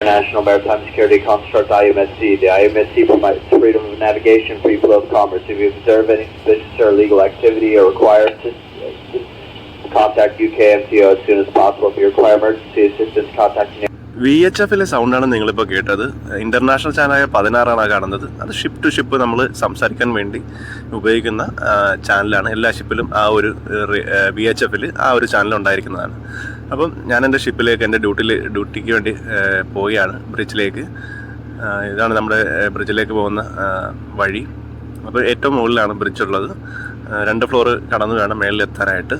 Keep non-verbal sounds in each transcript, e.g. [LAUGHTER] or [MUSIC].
International Maritime Security Construct IMSC. The IMSC provides freedom of navigation, free flow of commerce. If you observe any suspicious or illegal activity or require assistance, contact UKMTO as soon as possible. If you require emergency assistance, contact V H എഫിലെ സൗണ്ടാണ് നിങ്ങളിപ്പോൾ കേട്ടത് international ചാനലായ പതിനാറാണ് കാണുന്നത് അത് ship to ship നമ്മൾ സംസാരിക്കാൻ വേണ്ടി ഉപയോഗിക്കുന്ന ചാനലാണ് എല്ലാ ഷിപ്പിലും ആ ഒരു വി എച്ച് എഫിൽ ആ ഒരു ചാനൽ ഉണ്ടായിരിക്കുന്നതാണ് അപ്പം ഞാൻ എന്റെ ഷിപ്പിലേക്ക് എന്റെ ഡ്യൂട്ടിയിൽ ഡ്യൂട്ടിക്ക് വേണ്ടി പോവുകയാണ് ബ്രിഡ്ജിലേക്ക്. ഇതാണ് നമ്മുടെ ബ്രിഡ്ജിലേക്ക് പോകുന്ന വഴി. അപ്പോൾ ഏറ്റവും മുകളിലാണ് ബ്രിഡ്ജ് ഉള്ളത് രണ്ട് ഫ്ലോർ കടന്നു വേണം മേളിലെത്താനായിട്ട്.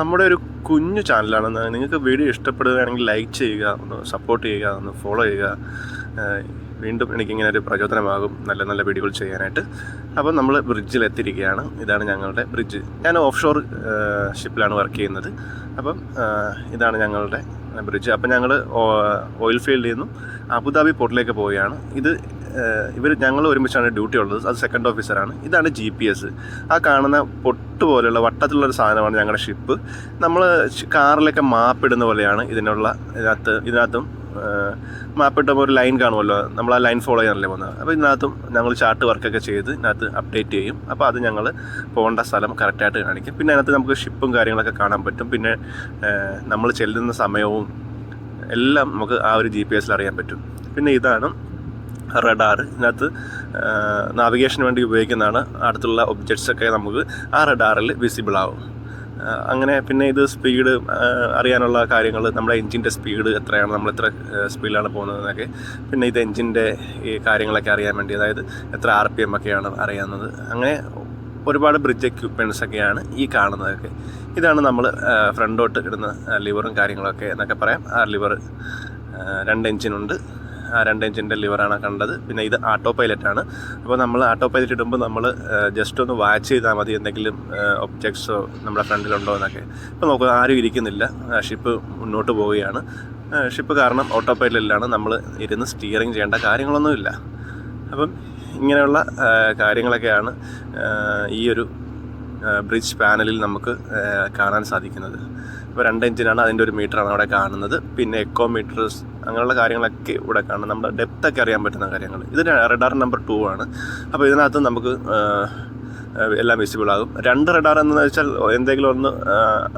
നമ്മുടെ ഒരു കുഞ്ഞു ചാനലാണ് നിങ്ങൾക്ക് വീഡിയോ ഇഷ്ടപ്പെടുകയാണെങ്കിൽ ലൈക്ക് ചെയ്യുക ഒന്ന് സപ്പോർട്ട് ചെയ്യുക ഒന്ന് ഫോളോ ചെയ്യുക. വീണ്ടും എനിക്കിങ്ങനെ ഒരു പ്രചോദനമാകും. നല്ല നല്ല വീഡിയോകൾ ചെയ്യാനായിട്ട്. അപ്പോൾ നമ്മൾ ബ്രിഡ്ജിൽ എത്തിയിരിക്കുകയാണ് ഇതാണ് ഞങ്ങളുടെ ബ്രിഡ്ജ് ഞാൻ ഓഫ് ഷോർ ഷിപ്പിലാണ് വർക്ക് ചെയ്യുന്നത്. അപ്പം ഇതാണ് ഞങ്ങളുടെ ബ്രിഡ്ജ് അപ്പം ഞങ്ങൾ ഓയിൽ ഫീൽഡിൽ നിന്നും അബുദാബി പോർട്ടിലേക്ക് പോവുകയാണ്. ഇത് ഇവർ ഞങ്ങൾ ഒരുമിച്ചാണ് ഡ്യൂട്ടി ഉള്ളത്. അത് സെക്കൻഡ് ഓഫീസറാണ് ഇതാണ് ജി പി എസ് ആ കാണുന്ന പൊട്ട് പോലെയുള്ള വട്ടത്തിലുള്ള ഒരു സാധനമാണ് ഞങ്ങളുടെ ഷിപ്പ് നമ്മൾ കാറിലൊക്കെ മാപ്പ് ഇടുന്ന പോലെയാണ് ഇതിനുള്ള ഇതിനകത്ത് ഇതിനകത്തും മാപ്പ് ഇട്ടുമ്പോൾ ഒരു ലൈൻ കാണുമല്ലോ? നമ്മൾ ആ ലൈൻ ഫോളോ ചെയ്യാനല്ലേ പോകുന്നത്? അപ്പോൾ ഇതിനകത്തും ഞങ്ങൾ ചാർട്ട് വർക്കൊക്കെ ചെയ്ത് ഇതിനകത്ത് അപ്ഡേറ്റ് ചെയ്യും. അപ്പോൾ അത് ഞങ്ങൾ പോകേണ്ട സ്ഥലം കറക്റ്റായിട്ട് കാണിക്കും. പിന്നെ അതിനകത്ത് നമുക്ക് ഷിപ്പും കാര്യങ്ങളൊക്കെ കാണാൻ പറ്റും. പിന്നെ നമ്മൾ ചെല്ലുന്ന സമയവും എല്ലാം നമുക്ക് ആ ഒരു ജി പി എസിൽ അറിയാൻ പറ്റും. പിന്നെ ഇതാണ് റഡാർ ഇതിനകത്ത് നാവിഗേഷന് വേണ്ടി ഉപയോഗിക്കുന്നതാണ്. അടുത്തുള്ള ഒബ്ജക്ട്സൊക്കെ നമുക്ക് ആ റഡാറിൽ വിസിബിൾ ആവും. അങ്ങനെ പിന്നെ ഇത് സ്പീഡ് അറിയാനുള്ള കാര്യങ്ങൾ നമ്മുടെ എൻജിന്റെ സ്പീഡ് എത്രയാണ് നമ്മൾ എത്ര സ്പീഡിലാണ് പോകുന്നതെന്നൊക്കെ. പിന്നെ ഇത് എൻജിന്റെ ഈ കാര്യങ്ങളൊക്കെ അറിയാൻ വേണ്ടി അതായത് എത്ര ആർ പി എം ഒക്കെയാണ് അറിയാവുന്നത്. അങ്ങനെ ഒരുപാട് ബ്രിഡ്ജ് എക്യുപ്മെന്റ്സ് ഒക്കെയാണ് ഈ കാണുന്നതൊക്കെ. ഇതാണ് നമ്മൾ ഫ്രണ്ടോട്ട് ഇടുന്ന ലിവറും കാര്യങ്ങളൊക്കെ എന്നൊക്കെ പറയാം. ആ ലിവർ രണ്ട് എഞ്ചിനുണ്ട് രണ്ട് എഞ്ചിന്റെ ലിവറാണ് കണ്ടത്. പിന്നെ ഇത് ആട്ടോ പൈലറ്റ് ആണ്. അപ്പോൾ നമ്മൾ ആട്ടോ പൈലറ്റ് ഇടുമ്പോൾ നമ്മൾ ജസ്റ്റ് ഒന്ന് വാച്ച് ചെയ്താൽ മതി എന്തെങ്കിലും ഒബ്ജക്ട്സോ നമ്മുടെ ഫ്രണ്ടിലുണ്ടോ എന്നൊക്കെ. ഇപ്പോൾ നോക്കുക ആരും ഇരിക്കുന്നില്ല. ഷിപ്പ് മുന്നോട്ട് പോവുകയാണ്. ഷിപ്പ് കാരണം ഓട്ടോ പൈലറ്റിലാണ് നമ്മൾ ഇരുന്ന് സ്റ്റിയറിങ് ചെയ്യേണ്ട കാര്യങ്ങളൊന്നുമില്ല. അപ്പം ഇങ്ങനെയുള്ള കാര്യങ്ങളൊക്കെയാണ് ഈ ഒരു ബ്രിഡ്ജ് പാനലിൽ നമുക്ക് കാണാൻ സാധിക്കുന്നത്. ഇപ്പോൾ രണ്ട് എഞ്ചിനാണ് അതിന്റെ ഒരു മീറ്ററാണ് അവിടെ കാണുന്നത്. പിന്നെ എക്കോ മീറ്റേഴ്സ് അങ്ങനെയുള്ള കാര്യങ്ങളൊക്കെ ഇവിടെ കാണും. നമ്മുടെ ഡെപ്ത് ഒക്കെ അറിയാൻ പറ്റുന്ന കാര്യങ്ങൾ ഇത് റഡാർ നമ്പർ ടു ആണ്. അപ്പോൾ ഇതിനകത്ത് നമുക്ക് എല്ലാം വിസിബിൾ ആകും. രണ്ട് റഡാർ എന്ന് വെച്ചാൽ എന്തെങ്കിലും ഒന്ന്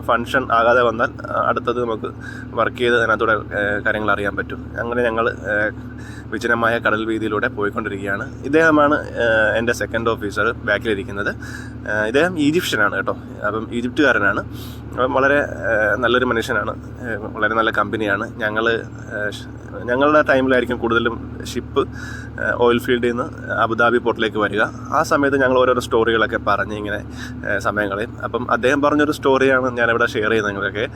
ഫങ്ഷൻ ആകാതെ വന്നാൽ അടുത്തത് നമുക്ക് വർക്ക് ചെയ്ത് അതിനകത്തൂടെ കാര്യങ്ങൾ അറിയാൻ പറ്റും. അങ്ങനെ ഞങ്ങൾ വിജനമായ കടൽ വീതിയിലൂടെ പോയിക്കൊണ്ടിരിക്കുകയാണ്. ഇദ്ദേഹമാണ് എന്റെ സെക്കൻഡ് ഓഫീസർ ബാക്കിലിരിക്കുന്നത്. ഇദ്ദേഹം ഈജിപ്ഷ്യനാണ് കേട്ടോ. അപ്പം ഈജിപ്തുകാരനാണ്. അപ്പം വളരെ നല്ലൊരു മനുഷ്യനാണ്. വളരെ നല്ല കമ്പനിയാണ് ഞങ്ങൾ ഞങ്ങളുടെ ടൈമിലായിരിക്കും കൂടുതലും ഷിപ്പ് ഓയിൽ ഫീൽഡിൽ നിന്ന് അബുദാബി പോർട്ടിലേക്ക് വരിക. ആ സമയത്ത് ഞങ്ങൾ ഓരോരോ സ്റ്റോറികളൊക്കെ പറഞ്ഞ് ഇങ്ങനെ സമയങ്ങളിൽ അപ്പം അദ്ദേഹം പറഞ്ഞൊരു സ്റ്റോറിയാണ് ഞാനിവിടെ ഷെയർ ചെയ്യുന്നത് നിങ്ങൾക്കൊക്കെ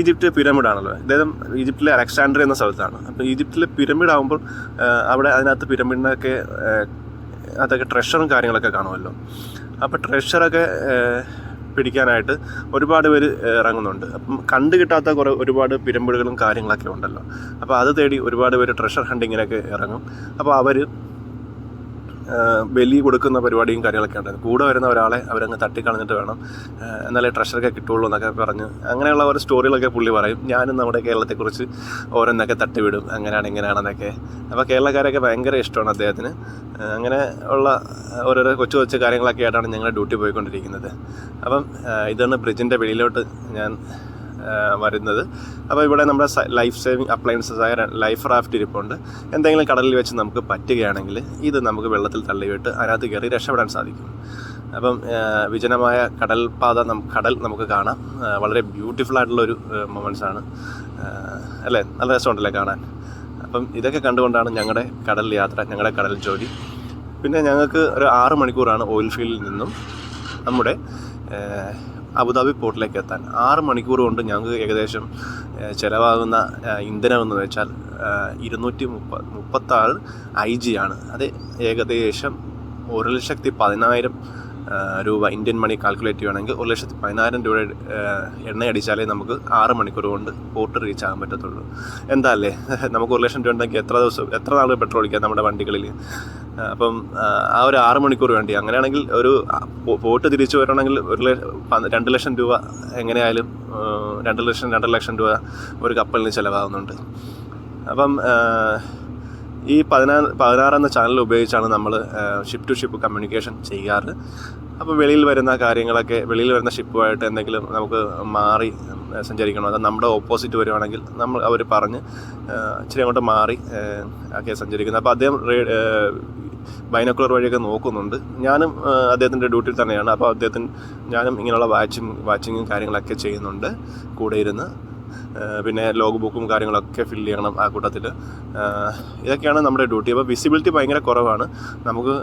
ഈജിപ്റ്റ് പിരമിഡാണല്ലോ അദ്ദേഹം ഈജിപ്തിലെ അലക്സാണ്ടർ എന്ന സ്ഥലത്താണ്. അപ്പോൾ ഈജിപ്തിലെ പിരമിഡ് ആകുമ്പോൾ അവിടെ അതിനകത്ത് പിരമിഡിനൊക്കെ അതൊക്കെ ട്രഷറും കാര്യങ്ങളൊക്കെ കാണുമല്ലോ. അപ്പോൾ ട്രഷറൊക്കെ പിടിക്കാനായിട്ട് ഒരുപാട് പേര് ഇറങ്ങുന്നുണ്ട്. അപ്പം കണ്ടു കിട്ടാത്ത കുറേ ഒരുപാട് പിരമ്പുകളും കാര്യങ്ങളൊക്കെ ഉണ്ടല്ലോ. അപ്പോൾ അത് തേടി ഒരുപാട് പേര് ട്രഷർ ഹണ്ടിങ്ങിനൊക്കെ ഇറങ്ങും. അപ്പോൾ അവർ ബലി കൊടുക്കുന്ന പരിപാടിയും കാര്യങ്ങളൊക്കെ ഉണ്ട് കൂടെ വരുന്ന ഒരാളെ അവരങ്ങ് തട്ടിക്കളഞ്ഞിട്ട് വേണം. എന്നാലേ ട്രഷറൊക്കെ കിട്ടുള്ളൂ എന്നൊക്കെ പറഞ്ഞ് അങ്ങനെയുള്ള ഓരോ സ്റ്റോറികളൊക്കെ പുള്ളി പറയും. ഞാനും നമ്മുടെ കേരളത്തെക്കുറിച്ച് ഓരോന്നൊക്കെ തട്ടിവിടും. അങ്ങനെയാണ് ഇങ്ങനെയാണെന്നൊക്കെ. അപ്പോൾ കേരളക്കാരൊക്കെ ഭയങ്കര ഇഷ്ടമാണ് അദ്ദേഹത്തിന്. അങ്ങനെ ഉള്ള ഓരോരോ കൊച്ചു കൊച്ചു കാര്യങ്ങളൊക്കെ ആയിട്ടാണ് ഞങ്ങൾ ഡ്യൂട്ടി പോയിക്കൊണ്ടിരിക്കുന്നത്. അപ്പം ഇതാണ് ബ്രിഡ്ജിന്റെ വെളിയിലോട്ട് ഞാൻ വരുന്നത്. അപ്പോൾ ഇവിടെ നമ്മുടെ ലൈഫ് സേവിങ് അപ്ലയൻസസ് ആയ ലൈഫ് റാഫ്റ്റ് ഇരിപ്പുണ്ട്. എന്തെങ്കിലും കടലിൽ വെച്ച് നമുക്ക് പറ്റുകയാണെങ്കിൽ ഇത് നമുക്ക് വെള്ളത്തിൽ തള്ളിവിട്ട് അതിനകത്ത് കയറി രക്ഷപ്പെടാൻ സാധിക്കും. അപ്പം വിജനമായ കടൽ പാത നം കടൽ നമുക്ക് കാണാം. വളരെ ബ്യൂട്ടിഫുൾ ആയിട്ടുള്ള ഒരു മൊമെന്റ്സ് ആണ്. അല്ലേ? നല്ല രസമുണ്ടല്ലേ കാണാൻ? അപ്പം ഇതൊക്കെ കണ്ടുകൊണ്ടാണ് ഞങ്ങളുടെ കടൽ യാത്ര ഞങ്ങളുടെ കടൽ ജോലി. പിന്നെ ഞങ്ങൾക്ക് ഒരു ആറ് മണിക്കൂറാണ് ഓയിൽ ഫീൽഡിൽ നിന്നും നമ്മുടെ അബുദാബി പോർട്ടിലേക്ക് എത്താൻ. ആറ് മണിക്കൂർ കൊണ്ട് ഞങ്ങൾക്ക് ഏകദേശം ചിലവാകുന്ന ഇന്ധനം എന്ന് വെച്ചാൽ ഇരുന്നൂറ്റി മുപ്പ മുപ്പത്താറ് ഐ ജി ആണ്. അത് ഏകദേശം ഒരു ലക്ഷത്തി പതിനായിരം രൂപ ഇന്ത്യൻ മണി കാൽക്കുലേറ്റ് ചെയ്യുകയാണെങ്കിൽ ഒരു ലക്ഷത്തി പതിനായിരം രൂപ എണ്ണ അടിച്ചാലേ നമുക്ക് ആറ് മണിക്കൂർ കൊണ്ട് പോർട്ട് റീച്ച് ആകാൻ പറ്റത്തുള്ളൂ. എന്താ അല്ലേ [LAUGHS] നമുക്ക് ഒരു ലക്ഷം രൂപ ഉണ്ടെങ്കിൽ എത്ര ദിവസം എത്ര നാൾ പെട്രോൾ അടിക്കാം നമ്മുടെ വണ്ടികളിൽ? അപ്പം ആ, ഒരു ആറ് മണിക്കൂർ വേണ്ടി. അങ്ങനെയാണെങ്കിൽ ഒരു പോർട്ട് തിരിച്ചു വരണമെങ്കിൽ ഒരു രണ്ട് ലക്ഷം രൂപ എങ്ങനെയായാലും രണ്ട് ലക്ഷം രണ്ടര ലക്ഷം രൂപ ഒരു കപ്പലിന് ചിലവാകുന്നുണ്ട്. അപ്പം ഈ പതിനാറ് പതിനാറ് എന്ന ചാനൽ ഉപയോഗിച്ചാണ് നമ്മൾ ഷിപ്പ് ടു ഷിപ്പ് കമ്മ്യൂണിക്കേഷൻ ചെയ്യാറ്. അപ്പോൾ വെളിയിൽ വരുന്ന കാര്യങ്ങളൊക്കെ വെളിയിൽ വരുന്ന ഷിപ്പുമായിട്ട് എന്തെങ്കിലും നമുക്ക് മാറി സഞ്ചരിക്കണോ? അത് നമ്മുടെ ഓപ്പോസിറ്റ് വരുവാണെങ്കിൽ നമ്മൾ അവർ പറഞ്ഞ് ഇച്ചിരി അങ്ങോട്ട് മാറി ഒക്കെ സഞ്ചരിക്കുന്നത്. അപ്പോൾ അദ്ദേഹം ബൈനക്കുലർ വഴിയൊക്കെ നോക്കുന്നുണ്ട്. ഞാനും അദ്ദേഹത്തിന്റെ ഡ്യൂട്ടിയിൽ തന്നെയാണ്. അപ്പോൾ അദ്ദേഹത്തിന് ഞാനും ഇങ്ങനെയുള്ള വാച്ചിങ് വാച്ചിങ്ങും കാര്യങ്ങളൊക്കെ ചെയ്യുന്നുണ്ട് കൂടെ ഇരുന്ന്. പിന്നെ ലോഗ് ബുക്കും കാര്യങ്ങളൊക്കെ ഫില്ല് ചെയ്യണം ആ കൂട്ടത്തിൽ. ഇതൊക്കെയാണ് നമ്മുടെ ഡ്യൂട്ടി അപ്പോൾ വിസിബിലിറ്റി ഭയങ്കര കുറവാണ്. നമുക്ക്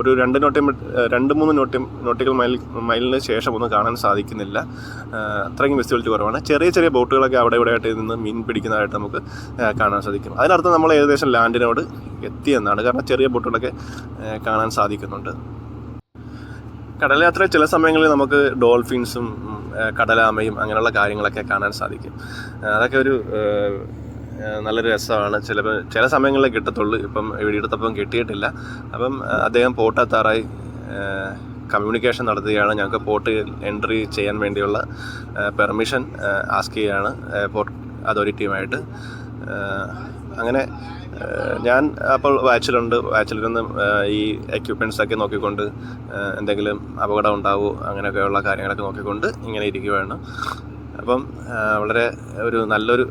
ഒരു രണ്ട് നോട്ടി രണ്ട് മൂന്ന് നോട്ടി നോട്ടിക്കൽ മൈൽ മൈലിന് ശേഷം ഒന്നും കാണാൻ സാധിക്കുന്നില്ല. അത്രയും വിസിബിലിറ്റി കുറവാണ്. ചെറിയ ചെറിയ ബോട്ടുകളൊക്കെ അവിടെ ഇവിടെ ആയിട്ട് നിന്ന് മീൻ പിടിക്കുന്നതായിട്ട് നമുക്ക് കാണാൻ സാധിക്കും. അതിനർത്ഥം നമ്മൾ ഏകദേശം ലാൻഡിനോട് എത്തിയെന്നാണ്. കാരണം ചെറിയ ബോട്ടുകളൊക്കെ കാണാൻ സാധിക്കുന്നുണ്ട്. കടൽ യാത്ര ചില സമയങ്ങളിൽ നമുക്ക് ഡോൾഫിൻസും കടലാമയും അങ്ങനെയുള്ള കാര്യങ്ങളൊക്കെ കാണാൻ സാധിക്കും. അതൊക്കെ ഒരു നല്ലൊരു രസമാണ്. ചിലപ്പോൾ ചില സമയങ്ങളിൽ കിട്ടത്തുള്ളൂ. ഇപ്പം വീടെടുത്തപ്പം കിട്ടിയിട്ടില്ല. അപ്പം അദ്ദേഹം പോട്ടെത്താറായി കമ്മ്യൂണിക്കേഷൻ നടത്തുകയാണ്. ഞങ്ങൾക്ക് പോർട്ട് എൻട്രി ചെയ്യാൻ വേണ്ടിയുള്ള പെർമിഷൻ ആസ്ക് ചെയ്യുകയാണ് പോർട്ട് അതോറിറ്റിയുമായിട്ട്. അങ്ങനെ ഞാൻ അപ്പോൾ വാച്ചിലുണ്ട് വാച്ചിലിരുന്ന് ഈ എക്യുപ്മെന്റ്സ് ഒക്കെ നോക്കിക്കൊണ്ട് എന്തെങ്കിലും അപകടം ഉണ്ടാവുമോ അങ്ങനെയൊക്കെയുള്ള കാര്യങ്ങളൊക്കെ നോക്കിക്കൊണ്ട് ഇങ്ങനെ ഇരിക്കുകയാണ് അപ്പം വളരെ ഒരു നല്ലൊരു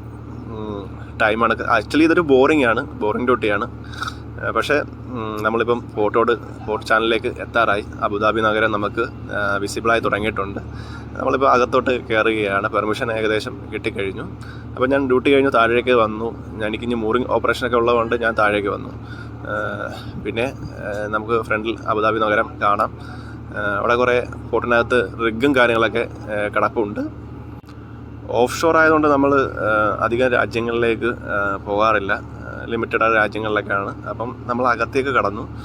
ടൈമാണ്. ആക്ച്വലി ഇതൊരു ബോറിംഗ് ആണ്. ബോറിംഗ് ഡ്യൂട്ടിയാണ്. പക്ഷേ നമ്മളിപ്പം ഫോട്ടോട് പോർട്ട് ചാനലിലേക്ക് എത്താറായി. അബുദാബി നഗരം നമുക്ക് വിസിബിളായി തുടങ്ങിയിട്ടുണ്ട്. നമ്മളിപ്പോൾ അകത്തോട്ട് കയറുകയാണ് പെർമിഷൻ ഏകദേശം കിട്ടിക്കഴിഞ്ഞു. അപ്പോൾ ഞാൻ ഡ്യൂട്ടി കഴിഞ്ഞ് താഴേക്ക് വന്നു. ഞാൻ എനിക്കിഞ്ഞ് മൂറിങ് ഓപ്പറേഷനൊക്കെ ഉള്ളതുകൊണ്ട് ഞാൻ താഴേക്ക് വന്നു. പിന്നെ നമുക്ക് ഫ്രണ്ടിൽ അബുദാബി നഗരം കാണാം. അവിടെ കുറേ ഫോട്ടോനകത്ത് റിഗും കാര്യങ്ങളൊക്കെ കിടപ്പുണ്ട്. ഓഫ് ഷോർ ആയതുകൊണ്ട് നമ്മൾ അധികം രാജ്യങ്ങളിലേക്ക് പോകാറില്ല. ലിമിറ്റഡ് രാജ്യങ്ങളിലൊക്കെയാണ്. അപ്പം നമ്മൾ അകത്തേക്ക് കടന്നു.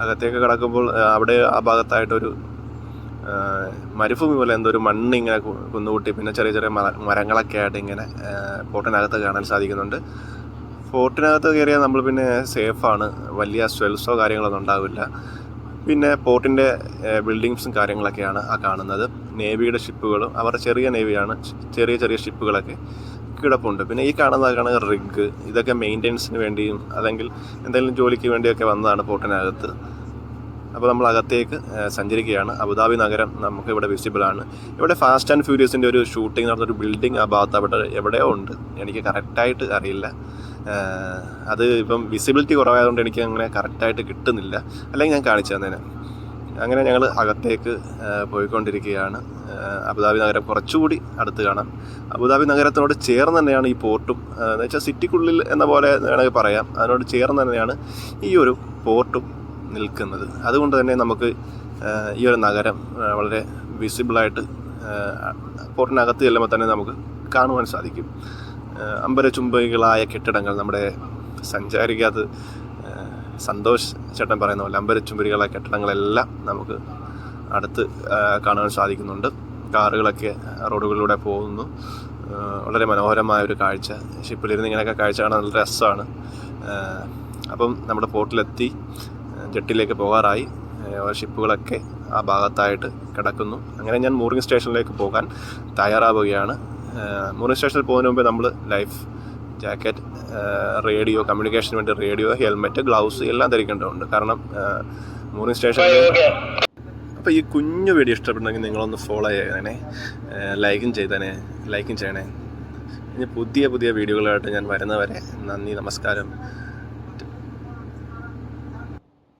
അകത്തേക്ക് കടക്കുമ്പോൾ അവിടെ ആ ഭാഗത്തായിട്ടൊരു മരുഭൂമി പോലെ എന്തോ ഒരു മണ്ണ് ഇങ്ങനെ കുന്നുകൂട്ടി. പിന്നെ ചെറിയ ചെറിയ മര- മരങ്ങളൊക്കെ ആയിട്ട് ഇങ്ങനെ ഫോർട്ടിനകത്ത് കാണാൻ സാധിക്കുന്നുണ്ട്. ഫോർട്ടിനകത്ത് കയറിയാൽ നമ്മൾ പിന്നെ സേഫാണ്. വലിയ സ്വെൽസോ കാര്യങ്ങളൊന്നും ഉണ്ടാവില്ല. പിന്നെ പോർട്ടിന്റെ ബിൽഡിങ്സും കാര്യങ്ങളൊക്കെയാണ് ആ കാണുന്നത്. നേവിയുടെ ഷിപ്പുകളും അവർ ചെറിയ നേവിയാണ്. ചെറിയ ചെറിയ ഷിപ്പുകളൊക്കെ കിടപ്പുണ്ട്. പിന്നെ ഈ കാണുന്നതാണ് റിഗ്. ഇതൊക്കെ മെയിന്റെനൻസിന് വേണ്ടിയും അല്ലെങ്കിൽ എന്തെങ്കിലും ജോലിക്ക് വേണ്ടിയൊക്കെ വന്നതാണ് പോട്ടിനകത്ത് അപ്പോൾ നമ്മൾ അകത്തേക്ക് സഞ്ചരിക്കുകയാണ്. അബുദാബി നഗരം നമുക്ക് ഇവിടെ വിസിബിൾ ആണ്. ഇവിടെ ഫാസ്റ്റ് ആൻഡ് ഫ്യൂരിയസിന്റെ ഒരു ഷൂട്ടിംഗ് നടന്നൊരു ബിൽഡിംഗ് ആ ഭാഗത്ത് അവിടെ എവിടെയോ ഉണ്ട്. എനിക്ക് കറക്റ്റായിട്ട് അറിയില്ല. അത് ഇപ്പം വിസിബിലിറ്റി കുറവായതുകൊണ്ട് എനിക്ക് അങ്ങനെ കറക്റ്റായിട്ട് കിട്ടുന്നില്ല. അല്ലെങ്കിൽ ഞാൻ കാണിച്ചു തന്നേനെ അങ്ങനെ ഞങ്ങൾ അകത്തേക്ക് പോയിക്കൊണ്ടിരിക്കുകയാണ്. അബുദാബി നഗരം കുറച്ചുകൂടി അടുത്ത് കാണാം. അബുദാബി നഗരത്തിനോട് ചേർന്ന് തന്നെയാണ് ഈ പോർട്ടും. എന്ന് വെച്ചാൽ സിറ്റിക്കുള്ളിൽ എന്ന പോലെ വേണമെങ്കിൽ പറയാം. അതിനോട് ചേർന്ന് തന്നെയാണ് ഈ ഒരു പോർട്ടും നിൽക്കുന്നത്. അതുകൊണ്ട് തന്നെ നമുക്ക് ഈ ഒരു നഗരം വളരെ വിസിബിളായിട്ട് പോർട്ടിനകത്ത് ചെല്ലുമ്പോൾ തന്നെ നമുക്ക് കാണുവാൻ സാധിക്കും. അമ്പരചുംബികളായ കെട്ടിടങ്ങൾ നമ്മുടെ സഞ്ചാരിക്കകത്ത് ആ, സന്തോഷ് ചേട്ടൻ പറയുന്ന പോലെ അമ്പരചുംബികളായ കെട്ടിടങ്ങളെല്ലാം നമുക്ക് അടുത്ത് കാണാൻ സാധിക്കുന്നുണ്ട്. കാറുകളൊക്കെ റോഡുകളിലൂടെ പോകുന്നു. വളരെ മനോഹരമായ ഒരു കാഴ്ച. ഷിപ്പിലിരുന്ന് ഇങ്ങനെയൊക്കെ കാഴ്ച കാണാൻ നല്ല രസമാണ്. അപ്പം നമ്മുടെ പോർട്ടിലെത്തി ജെട്ടിലേക്ക് പോകാറായി. ഷിപ്പുകളൊക്കെ ആ ഭാഗത്തായിട്ട് കിടക്കുന്നു. അങ്ങനെ ഞാൻ മൂറിംഗ് സ്റ്റേഷനിലേക്ക് പോകാൻ തയ്യാറാവുകയാണ്. മൂറിംഗ് സ്റ്റേഷനിൽ പോകുന്ന മുമ്പ് നമ്മൾ ലൈഫ് ജാക്കറ്റ് റേഡിയോ കമ്മ്യൂണിക്കേഷന് വേണ്ടി റേഡിയോ ഹെൽമെറ്റ് ഗ്ലൗസ് എല്ലാം ധരിക്കേണ്ടതുണ്ട്. കാരണം സ്റ്റേഷൻ സ്റ്റേഷനിൽ അപ്പോൾ ഈ കുഞ്ഞു വീഡിയോ ഇഷ്ടപ്പെട്ടെങ്കിൽ നിങ്ങളൊന്ന് ഫോളോ ചെയ്യണേ ലൈക്കും ചെയ്തേനെ ലൈക്കും ചെയ്യണേ. ഇനി പുതിയ പുതിയ വീഡിയോകളായിട്ട് ഞാൻ വരുന്നവരെ നന്ദി നമസ്കാരം.